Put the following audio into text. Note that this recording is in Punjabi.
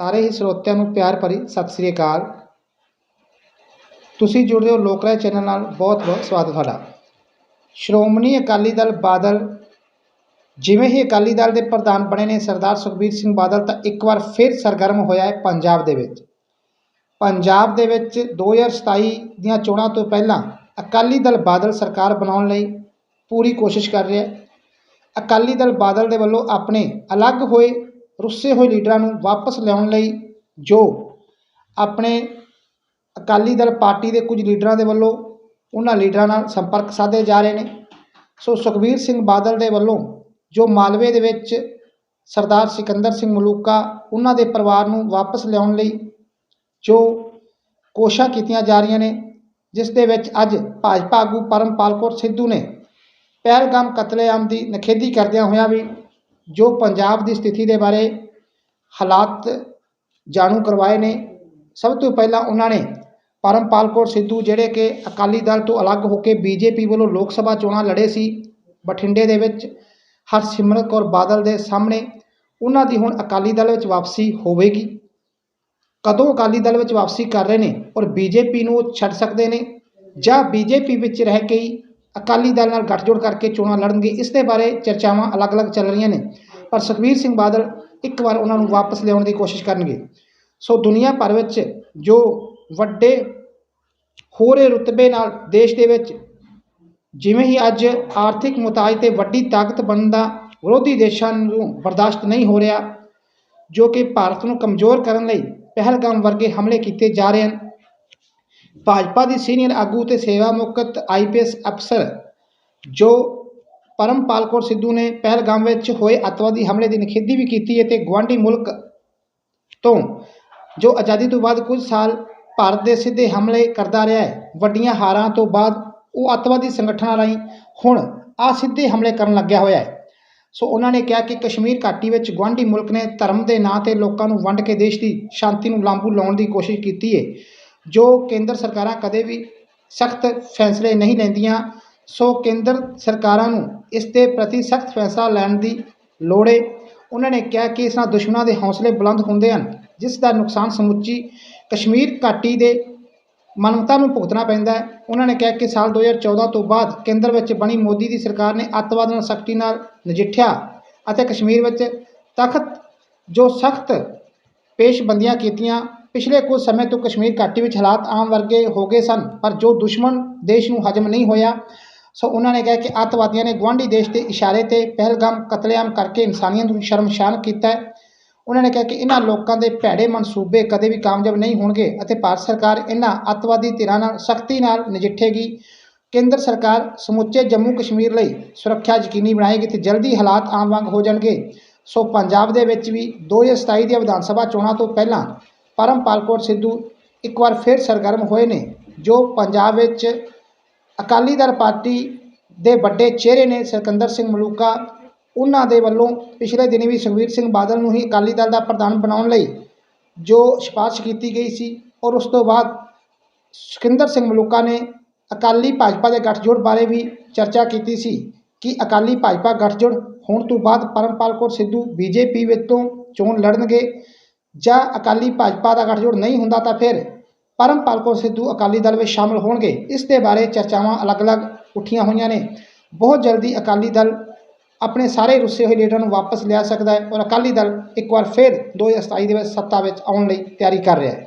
ਸਾਰੇ ਹੀ ਸਰੋਤਿਆਂ ਨੂੰ ਪਿਆਰ ਭਰੀ ਸਤਿ ਸ੍ਰੀ ਅਕਾਲ। ਤੁਸੀਂ ਜੁੜਦੇ ਹੋ ਲੋਕ ਰਾਏ ਚੈਨਲ ਨਾਲ। ਬਹੁਤ ਬਹੁਤ ਸਵਾਗਤ ਤੁਹਾਡਾ। ਸ਼੍ਰੋਮਣੀ ਅਕਾਲੀ ਦਲ ਬਾਦਲ, ਜਿਵੇਂ ਹੀ ਅਕਾਲੀ ਦਲ ਦੇ ਪ੍ਰਧਾਨ ਬਣੇ ਨੇ ਸਰਦਾਰ ਸੁਖਬੀਰ ਸਿੰਘ ਬਾਦਲ, ਤਾਂ ਇੱਕ ਵਾਰ ਫਿਰ ਸਰਗਰਮ ਹੋਇਆ ਹੈ ਪੰਜਾਬ ਦੇ ਵਿੱਚ। ਪੰਜਾਬ ਦੇ ਵਿੱਚ 2027 ਦੀਆਂ ਚੋਣਾਂ ਤੋਂ ਪਹਿਲਾਂ ਅਕਾਲੀ ਦਲ ਬਾਦਲ ਸਰਕਾਰ ਬਣਾਉਣ ਲਈ ਪੂਰੀ ਕੋਸ਼ਿਸ਼ ਕਰ ਰਿਹਾ ਹੈ। ਅਕਾਲੀ ਦਲ ਬਾਦਲ ਦੇ ਵੱਲੋਂ ਆਪਣੇ ਅਲੱਗ ਹੋਏ ਰੁੱਸੇ ਹੋਏ ਲੀਡਰਾਂ ਨੂੰ ਵਾਪਸ ਲਿਆਉਣ ਲਈ ਜੋ ਆਪਣੇ ਅਕਾਲੀ ਦਲ ਪਾਰਟੀ ਦੇ ਕੁਝ ਲੀਡਰਾਂ ਦੇ ਵੱਲੋਂ ਉਹਨਾਂ ਲੀਡਰਾਂ ਨਾਲ ਸੰਪਰਕ ਸਾਧੇ ਜਾ ਰਹੇ ਨੇ, ਸੋ ਸੁਖਬੀਰ ਸਿੰਘ ਬਾਦਲ ਦੇ ਵੱਲੋਂ ਜੋ ਮਾਲਵੇ ਦੇ ਵਿੱਚ ਸਰਦਾਰ ਸਿਕੰਦਰ ਸਿੰਘ ਮਲੂਕਾ ਉਹਨਾਂ ਦੇ ਪਰਿਵਾਰ ਨੂੰ ਵਾਪਸ ਲਿਆਉਣ ਲਈ ਜੋ ਕੋਸ਼ਿਸ਼ਾਂ ਕੀਤੀਆਂ ਜਾ ਰਹੀਆਂ ਨੇ, ਜਿਸ ਦੇ ਵਿੱਚ ਅੱਜ ਭਾਜਪਾ ਆਗੂ ਪਰਮਪਾਲ ਕੌਰ ਸਿੱਧੂ ਨੇ ਪਹਿਲਗਾਮ ਕਤਲੇਆਮ ਦੀ ਨਿਖੇਧੀ ਕਰਦਿਆਂ ਹੋਇਆਂ ਵੀ ਜੋ ਪੰਜਾਬ ਦੀ ਸਥਿਤੀ ਦੇ ਬਾਰੇ ਹਾਲਾਤ ਜਾਣੂ ਕਰਵਾਏ ਨੇ, ਸਭ ਤੋਂ ਪਹਿਲਾਂ ਉਹਨਾਂ ਨੇ ਪਰਮਪਾਲ ਕੌਰ ਸਿੱਧੂ ਜਿਹੜੇ ਕਿ ਅਕਾਲੀ ਦਲ ਤੋਂ ਅਲੱਗ ਹੋ ਕੇ ਬੀਜੇਪੀ ਵੱਲੋਂ ਲੋਕ ਸਭਾ ਚੋਣਾਂ ਲੜੇ ਸੀ, ਬਠਿੰਡੇ ਦੇ ਵਿੱਚ ਹਰਸਿਮਰਤ ਕੌਰ ਬਾਦਲ ਦੇ ਸਾਹਮਣੇ, ਉਹਨਾਂ ਦੀ ਹੁਣ ਅਕਾਲੀ ਦਲ ਵਿੱਚ ਵਾਪਸੀ ਹੋਵੇਗੀ। ਕਦੋਂ ਅਕਾਲੀ ਦਲ ਵਿੱਚ ਵਾਪਸੀ ਕਰ ਰਹੇ ਨੇ ਔਰ ਬੀਜੇਪੀ ਨੂੰ ਉਹ ਛੱਡ ਸਕਦੇ ਨੇ ਜਾਂ ਬੀਜੇਪੀ ਵਿੱਚ ਰਹਿ ਕੇ ਹੀ ਅਕਾਲੀ ਦਲ ਨਾਲ ਗੱਠਜੋੜ ਕਰਕੇ ਚੋਣਾਂ ਲੜਨਗੇ, ਇਸ ਦੇ ਬਾਰੇ ਚਰਚਾਵਾਂ ਅਲੱਗ-ਅਲੱਗ ਚੱਲ ਰਹੀਆਂ ਨੇ। ਪਰ ਸੁਖਬੀਰ ਸਿੰਘ ਬਾਦਲ ਇੱਕ ਵਾਰ ਉਹਨਾਂ ਨੂੰ ਵਾਪਸ ਲਿਆਉਣ ਦੀ ਕੋਸ਼ਿਸ਼ ਕਰਨਗੇ। ਸੋ ਦੁਨੀਆ ਭਰ ਵਿੱਚ ਜੋ ਵੱਡੇ ਹੋਰੇ ਰੁਤਬੇ ਨਾਲ ਦੇਸ਼ ਦੇ ਵਿੱਚ ਜਿਵੇਂ ਹੀ ਅੱਜ ਆਰਥਿਕ ਮੁਤਾਜ ਤੇ ਵੱਡੀ ਤਾਕਤ ਬਣਨ ਦਾ ਵਿਰੋਧੀ ਦੇਸ਼ਾਂ ਨੂੰ ਬਰਦਾਸ਼ਤ ਨਹੀਂ ਹੋ ਰਿਹਾ, ਜੋ ਕਿ ਭਾਰਤ ਨੂੰ ਕਮਜ਼ੋਰ ਕਰਨ ਲਈ ਪਹਿਲਗਾਮ ਵਰਗੇ ਹਮਲੇ ਕੀਤੇ ਜਾ ਰਹੇ ਹਨ ਭਾਜਪਾ ਦੀ ਸੀਨੀਅਰ ਆਗੂ ਤੇ ਸੇਵਾ ਮੁਕਤ ਆਈਪੀਐਸ ਅਫਸਰ ਜੋ ਪਰਮਪਾਲ ਕੌਰ ਸਿੱਧੂ ਨੇ ਪਹਿਲਗਾਮ ਵਿੱਚ ਹੋਏ ਅੱਤਵਾਦੀ ਹਮਲੇ ਦੀ ਨਿਖੇਧੀ ਵੀ ਕੀਤੀ ਹੈ ਤੇ ਗਵਾਂਢੀ ਮੁਲਕ ਤੋਂ ਜੋ ਆਜ਼ਾਦੀ ਤੋਂ ਬਾਅਦ ਕੁਝ ਸਾਲ ਭਾਰਤ ਦੇ ਸਿੱਧੇ ਹਮਲੇ ਕਰਦਾ ਰਿਹਾ ਹੈ, ਵੱਡੀਆਂ ਹਾਰਾਂ ਤੋਂ ਬਾਅਦ ਉਹ ਅੱਤਵਾਦੀ ਸੰਗਠਨਾਂ ਰਾਹੀਂ ਹੁਣ ਆ ਸਿੱਧੇ ਹਮਲੇ ਕਰਨ ਲੱਗਿਆ ਹੋਇਆ ਹੈ। ਸੋ ਉਹਨਾਂ ਨੇ ਕਿਹਾ ਕਿ ਕਸ਼ਮੀਰ ਘਾਟੀ ਵਿੱਚ ਗੁਆਂਢੀ ਮੁਲਕ ਨੇ ਧਰਮ ਦੇ ਨਾਂ ਤੇ ਲੋਕਾਂ ਨੂੰ ਵੰਡ ਕੇ ਦੇਸ਼ ਦੀ ਸ਼ਾਂਤੀ ਨੂੰ ਲਾਂਬੂ ਲਾਉਣ ਦੀ ਕੋਸ਼ਿਸ਼ ਕੀਤੀ ਹੈ। ਜੋ ਕੇਂਦਰ ਸਰਕਾਰਾਂ ਕਦੇ ਵੀ ਸਖਤ ਫੈਸਲੇ ਨਹੀਂ ਲੈਂਦੀਆਂ, ਸੋ ਕੇਂਦਰ ਸਰਕਾਰਾਂ ਨੂੰ ਇਸ ਦੇ ਪ੍ਰਤੀ ਸਖਤ ਫੈਸਲਾ ਲੈਣ ਦੀ ਲੋੜ ਹੈ ਉਹਨਾਂ ਨੇ ਕਿਹਾ ਕਿ ਇਸ ਨਾਲ ਦੁਸ਼ਮਣਾਂ ਦੇ ਹੌਸਲੇ ਬੁਲੰਦ ਹੁੰਦੇ ਹਨ, ਜਿਸ ਦਾ ਨੁਕਸਾਨ ਸਮੁੱਚੀ ਕਸ਼ਮੀਰ ਘਾਟੀ ਦੇ ਮਾਨਵਤਾ ਨੂੰ ਭੁਗਤਣਾ ਪੈਂਦਾ ਹੈ। ਉਹਨਾਂ ਨੇ ਕਿਹਾ ਕਿ ਸਾਲ 2014 ਤੋਂ ਬਾਅਦ ਕੇਂਦਰ ਵਿੱਚ ਬਣੀ ਮੋਦੀ ਦੀ ਸਰਕਾਰ ਨੇ ਅੱਤਵਾਦ ਨਾਲ ਸਖਤੀ ਨਾਲ ਨਜਿੱਠਿਆ ਅਤੇ ਕਸ਼ਮੀਰ ਵਿੱਚ ਤਖਤ, ਜੋ ਸਖਤ ਪੇਸ਼ਬੰਦੀਆਂ ਕੀਤੀਆਂ ਪਿਛਲੇ ਕੁਝ ਸਮੇਂ ਤੋਂ ਕਸ਼ਮੀਰ ਘਾਟੀ ਵਿੱਚ ਹਾਲਾਤ ਆਮ ਵਰਗੇ ਹੋ ਗਏ ਸਨ, ਪਰ ਜੋ ਦੁਸ਼ਮਣ ਦੇਸ਼ ਨੂੰ ਹਜਮ ਨਹੀਂ ਹੋਇਆ, ਸੋ ਉਹਨਾਂ ਨੇ ਕਿਹਾ ਕਿ ਅੱਤਵਾਦੀਆਂ ਨੇ ਗੁਆਂਢੀ ਦੇਸ਼ ਦੇ ਇਸ਼ਾਰੇ ਤੇ ਪਹਿਲਗਾਮ ਕਤਲੇਆਮ ਕਰਕੇ ਇਨਸਾਨੀਅਤ ਨੂੰ ਸ਼ਰਮਸ਼ਾਨ ਕੀਤਾ ਹੈ। ਉਹਨਾਂ ਨੇ ਕਿਹਾ ਕਿ ਇਹਨਾਂ ਲੋਕਾਂ ਦੇ ਭੈੜੇ ਮਨਸੂਬੇ ਕਦੇ ਵੀ ਕਾਮਯਾਬ ਨਹੀਂ ਹੋਣਗੇ ਅਤੇ ਭਾਰਤ ਸਰਕਾਰ ਇਹਨਾਂ ਅੱਤਵਾਦੀ ਧਿਰਾਂ ਨਾਲ ਸਖਤੀ ਨਾਲ ਨਜਿੱਠੇਗੀ। ਕੇਂਦਰ ਸਰਕਾਰ ਸਮੁੱਚੇ ਜੰਮੂ ਕਸ਼ਮੀਰ ਲਈ ਸੁਰੱਖਿਆ ਯਕੀਨੀ ਬਣਾਏਗੀ ਤੇ ਜਲਦੀ ਹਾਲਾਤ ਆਮ ਵਾਂਗ ਹੋ ਜਾਣਗੇ। ਸੋ ਪੰਜਾਬ ਦੇ ਵਿੱਚ ਵੀ 2027 ਦੀਆਂ ਵਿਧਾਨ ਸਭਾ ਚੋਣਾਂ ਤੋਂ ਪਹਿਲਾਂ ਪਰਮਪਾਲ ਕੌਰ ਸਿੱਧੂ ਇੱਕ ਵਾਰ ਫਿਰ ਸਰਗਰਮ ਹੋਏ ਨੇ, ਜੋ ਪੰਜਾਬ ਵਿੱਚ ਅਕਾਲੀ ਦਲ ਪਾਰਟੀ ਦੇ ਵੱਡੇ ਚਿਹਰੇ ਨੇ ਸਿਕੰਦਰ ਸਿੰਘ ਮਲੂਕਾ। ਉਹਨਾਂ ਦੇ ਵੱਲੋਂ ਪਿਛਲੇ ਦਿਨੀ ਵੀ ਸੁਖਬੀਰ ਸਿੰਘ ਬਾਦਲ ਨੂੰ ਹੀ ਅਕਾਲੀ ਦਲ ਦਾ ਪ੍ਰਧਾਨ ਬਣਾਉਣ ਲਈ ਜੋ ਸਿਫਾਰਿਸ਼ ਕੀਤੀ ਗਈ ਸੀ ਔਰ ਉਸ ਤੋਂ ਬਾਅਦ ਸਿਕੰਦਰ ਸਿੰਘ ਮਲੂਕਾ ਨੇ ਅਕਾਲੀ ਭਾਜਪਾ ਦੇ ਗੱਠਜੋੜ ਬਾਰੇ ਵੀ ਚਰਚਾ ਕੀਤੀ ਸੀ ਕਿ ਅਕਾਲੀ ਭਾਜਪਾ ਗੱਠਜੋੜ ਹੋਣ ਤੋਂ ਬਾਅਦ ਪਰਮਪਾਲ ਕੌਰ ਸਿੱਧੂ ਬੀਜੇਪੀ ਵਿੱਚੋਂ ਚੋਣ ਲੜਨਗੇ। ਜਾਂ ਅਕਾਲੀ ਭਾਜਪਾ ਦਾ ਗਠਜੋੜ ਨਹੀਂ ਹੁੰਦਾ ਤਾਂ ਫਿਰ ਪਰਮਪਾਲ ਕੌਰ ਸਿੱਧੂ ਅਕਾਲੀ ਦਲ ਵਿੱਚ ਸ਼ਾਮਲ ਹੋਣਗੇ। ਇਸ ਦੇ ਬਾਰੇ ਚਰਚਾਵਾਂ ਅਲੱਗ-ਅਲੱਗ ਉੱਠੀਆਂ ਹੋਈਆਂ ਨੇ। ਬਹੁਤ ਜਲਦੀ ਅਕਾਲੀ ਦਲ ਆਪਣੇ ਸਾਰੇ ਰੁੱਸੇ ਹੋਏ ਲੀਡਰਾਂ ਨੂੰ ਵਾਪਸ ਲਿਆ ਸਕਦਾ ਹੈ ਔਰ ਅਕਾਲੀ ਦਲ ਇੱਕ ਵਾਰ ਫਿਰ 2027 ਦੇ ਵਿੱਚ ਸੱਤਾ ਵਿੱਚ ਆਉਣ ਲਈ ਤਿਆਰੀ ਕਰ ਰਿਹਾ ਹੈ।